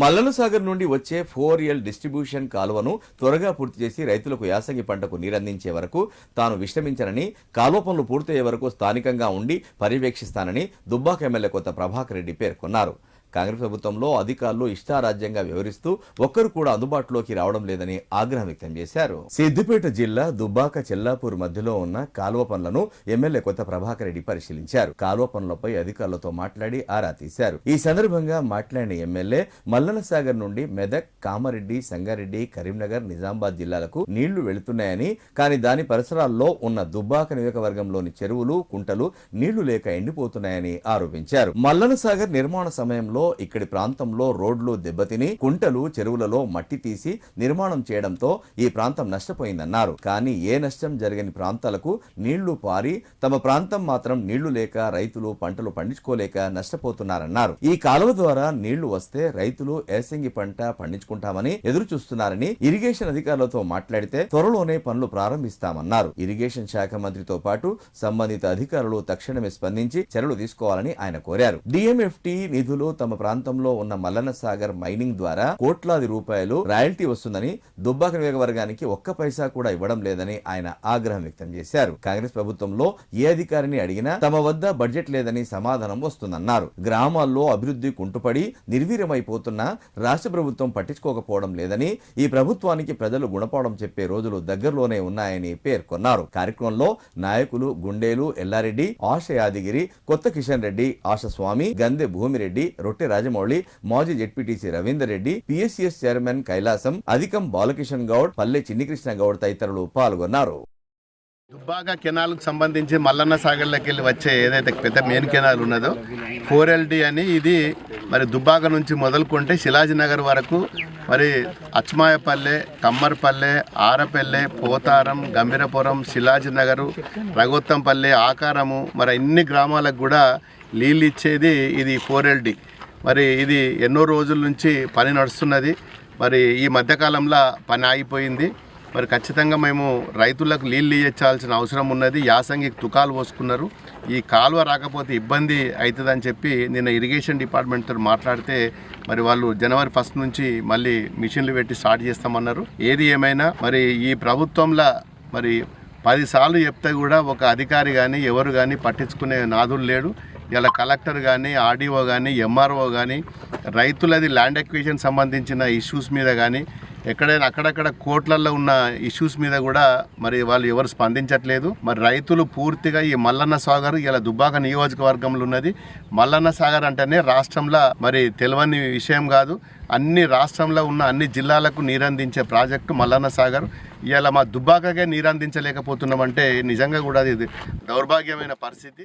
మల్లన సాగర్ నుండి వచ్చే four L distribution కాలువను త్వరగా పూర్తి చేసి రైతులకు యాసంగి పంటకు నీరందించే వరకు తాను విశ్రమించనని కాలువ పనులు పూర్తయ్యే వరకు స్థానికంగా ఉండి పర్యవేక్షిస్తానని దుబ్బాక ఎమ్మెల్యే కొత్త ప్రభాకర్ రెడ్డి పేర్కొన్నారు. కాంగ్రెస్ ప్రభుత్వంలో అధికారులు ఇష్టారాజ్యంగా వ్యవహరిస్తూ ఒక్కరు కూడా అందుబాటులోకి రావడం లేదని ఆగ్రహం వ్యక్తం చేశారు. సిద్దిపేట జిల్లా దుబ్బాక చెల్లాపూర్ మధ్యలో ఉన్న కాలువ పనులను ఎమ్మెల్యే కొత్త ప్రభాకర్ రెడ్డి పరిశీలించారు. కాలువ పనులపై అధికారులతో మాట్లాడి ఆరా తీశారు. ఈ సందర్భంగా మాట్లాడిన ఎమ్మెల్యే మల్లన సాగర్ నుండి మెదక్ కామారెడ్డి సంగారెడ్డి కరీంనగర్ నిజామాబాద్ జిల్లాలకు నీళ్ళు వెళుతున్నాయని కానీ దాని పరిసరాల్లో ఉన్న దుబ్బాక నియోజకవర్గంలోని చెరువులు కుంటలు నీళ్ళు లేక ఎండిపోతున్నాయని ఆరోపించారు. మల్లన సాగర్ నిర్మాణ సమయంలో ఇక్కడి ప్రాంతంలో రోడ్లు దెబ్బతిని కుంటలు చెరువులలో మట్టి తీసి నిర్మాణం చేయడంతో ఈ ప్రాంతం నష్టపోయిందన్నారు. కానీ ఏ నష్టం జరగని ప్రాంతాలకు నీళ్ళు పారి తమ ప్రాంతం మాత్రం నీళ్ళు లేక రైతులు పంటలు పండించుకోలేక నష్టపోతున్నారన్నారు. ఈ కాలువ ద్వారా నీళ్ళు వస్తే రైతులు ఏసంగి పంట పండించుకుంటామని ఎదురు చూస్తున్నారని ఇరిగేషన్ అధికారులతో మాట్లాడితే త్వరలోనే పనులు ప్రారంభిస్తామన్నారు. ఇరిగేషన్ శాఖ మంత్రితో పాటు సంబంధిత అధికారులు తక్షణమే స్పందించి చర్యలు తీసుకోవాలని ఆయన కోరారు. డిఎంఎఫ్టి నిధులు తమ తమ ప్రాంతంలో ఉన్న మల్లన్న సాగర్ మైనింగ్ ద్వారా కోట్లాది రూపాయలు రాయల్టీ వస్తుందని దుబ్బాక నియోజకవర్గానికి ఒక్క పైసా కూడా ఇవ్వడం లేదని ఆయన ఆగ్రహం వ్యక్తం చేశారు. కాంగ్రెస్ ప్రభుత్వంలో ఏ అధికారిని అడిగినా తమ వద్ద బడ్జెట్ లేదని సమాధానం వస్తుందన్నారు. గ్రామాల్లో అభివృద్ధి కుంటుపడి నిర్వీర్యమైపోతున్న రాష్ట్ర ప్రభుత్వం పట్టించుకోకపోవడం లేదని ఈ ప్రభుత్వానికి ప్రజలు గుణపాఠం చెప్పే రోజులు దగ్గరలోనే ఉన్నాయని పేర్కొన్నారు. కార్యక్రమంలో నాయకులు గుండేలు ఎల్లారెడ్డి ఆశ యాదగిరి కొత్త కిషన్ రెడ్డి ఆశ స్వామి గందె భూమిరెడ్డి రొట్టె రాజమౌళి మాజీ ZPTC Ravinder Reddy PSCS chairman Kailasam అధికం బాలకిషన్ గౌడ్ పల్లె చిన్నికృష్ణ గౌడ్ తదితరులు పాల్గొన్నారు. దుబ్బాక కెనాల్కు సంబంధించి మల్లన్న సాగర్లోకి వెళ్ళి వచ్చే ఏదైతే పెద్ద మెయిన్ కెనాల్ ఉన్నదో ఫోర్ ఎల్డి అని ఇది మరి దుబ్బాక నుంచి మొదలుకుంటే శిలాజీనగర్ వరకు మరి అచ్మాయపల్లె కమ్మర్పల్లె ఆరపల్లె పోతారం గంభీరపురం శిలాజీనగరు రఘోత్తంపల్లె ఆకారము మరి ఇన్ని గ్రామాలకు కూడా నీళ్ళు ఇచ్చేది ఇది ఫోర్ ఎల్డి మరి ఇది ఎన్నో రోజుల నుంచి పని నడుస్తున్నది. మరి ఈ మధ్యకాలంలో పని ఆగిపోయింది. మరి ఖచ్చితంగా మేము రైతులకు నీళ్ళు ఇచ్చాల్సిన అవసరం ఉన్నది. యాసంగి తుకాలు పోసుకున్నారు. ఈ కాలువ రాకపోతే ఇబ్బంది అవుతుందని చెప్పి నిన్న ఇరిగేషన్ డిపార్ట్మెంట్తో మాట్లాడితే మరి వాళ్ళు జనవరి ఫస్ట్ నుంచి మళ్ళీ మిషన్లు పెట్టి స్టార్ట్ చేస్తామన్నారు. ఏది ఏమైనా మరి ఈ ప్రభుత్వంలో మరి పదిసార్లు చెప్తే కూడా ఒక అధికారి కానీ ఎవరు కానీ పట్టించుకునే నాదులు లేడు. ఇలా కలెక్టర్ కానీ ఆర్డీఓ కానీ ఎంఆర్ఓ కానీ రైతులది ల్యాండ్ ఎక్విషన్ సంబంధించిన ఇష్యూస్ మీద కానీ ఎక్కడైనా అక్కడక్కడ కోట్లల్లో ఉన్న ఇష్యూస్ మీద కూడా మరి వాళ్ళు ఎవరు స్పందించట్లేదు. మరి రైతులు పూర్తిగా ఈ మల్లన్న సాగర్ ఇలా దుబ్బాక నియోజకవర్గంలో ఉన్నది. మల్లన్న సాగర్ అంటేనే రాష్ట్రంలో మరి తెలియని విషయం కాదు. అన్ని రాష్ట్రంలో ఉన్న అన్ని జిల్లాలకు నీరందించే ప్రాజెక్టు మల్లన్న సాగర్. ఇలా మా దుబ్బాకగా నీరందించలేకపోతున్నామంటే నిజంగా కూడా అది దౌర్భాగ్యమైన పరిస్థితి.